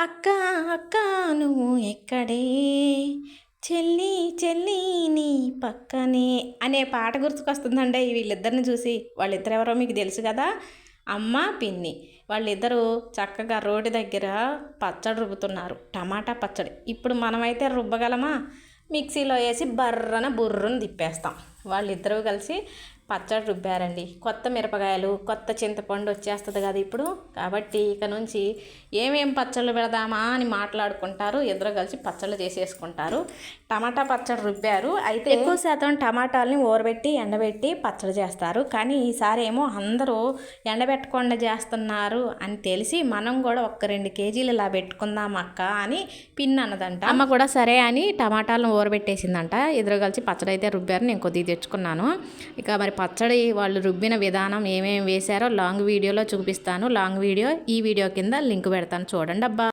అక్క అక్క నువ్వు ఎక్కడే చెల్లి చెల్లి నీ పక్కనే అనే పాట గుర్తుకొస్తుందండి. వీళ్ళిద్దరిని చూసి వాళ్ళిద్దరు ఎవరో మీకు తెలుసు కదా? అమ్మ పిన్ని. వాళ్ళిద్దరూ చక్కగా రోడ్డు దగ్గర పచ్చడి రుబ్బుతున్నారు. టమాటా పచ్చడి. ఇప్పుడు మనమైతే రుబ్బగలమా? మిక్సీలో వేసి బర్రన బుర్రను తిప్పేస్తాం. వాళ్ళిద్దరూ కలిసి పచ్చడి రుబ్బారండి. కొత్త మిరపకాయలు కొత్త చింతపండు వచ్చేస్తుంది కదా ఇప్పుడు. కాబట్టి ఇక నుంచి ఏమేం పచ్చళ్ళు పెడదామా అని మాట్లాడుకుంటారు. ఇద్దరు కలిసి పచ్చళ్ళు చేసేసుకుంటారు. టమాటా పచ్చడి రుబ్బారు. అయితే ఎక్కువ శాతం టమాటాలని ఊరబెట్టి ఎండబెట్టి పచ్చడి చేస్తారు. కానీ ఈసారి ఏమో అందరూ ఎండబెట్టకుండా చేస్తున్నారు అని తెలిసి మనం కూడా ఒక్క రెండు కేజీలు ఇలా పెట్టుకుందాం అక్క అని పిన్ అన్నదంట. అమ్మ కూడా సరే అని టమాటాలను ఊరబెట్టేసిందంట. ఇద్దరు కలిసి పచ్చడి అయితే రుబ్బారు. నేను కొద్దిగా తెచ్చుకున్నాను. ఇక మరి పచ్చడి వాళ్ళు రుబ్బిన విధానం ఏమేమి వేశారో లాంగ్ వీడియోలో చూపిస్తాను. లాంగ్ వీడియో ఈ వీడియో కింద లింక్ పెడతాను. చూడండి అబ్బా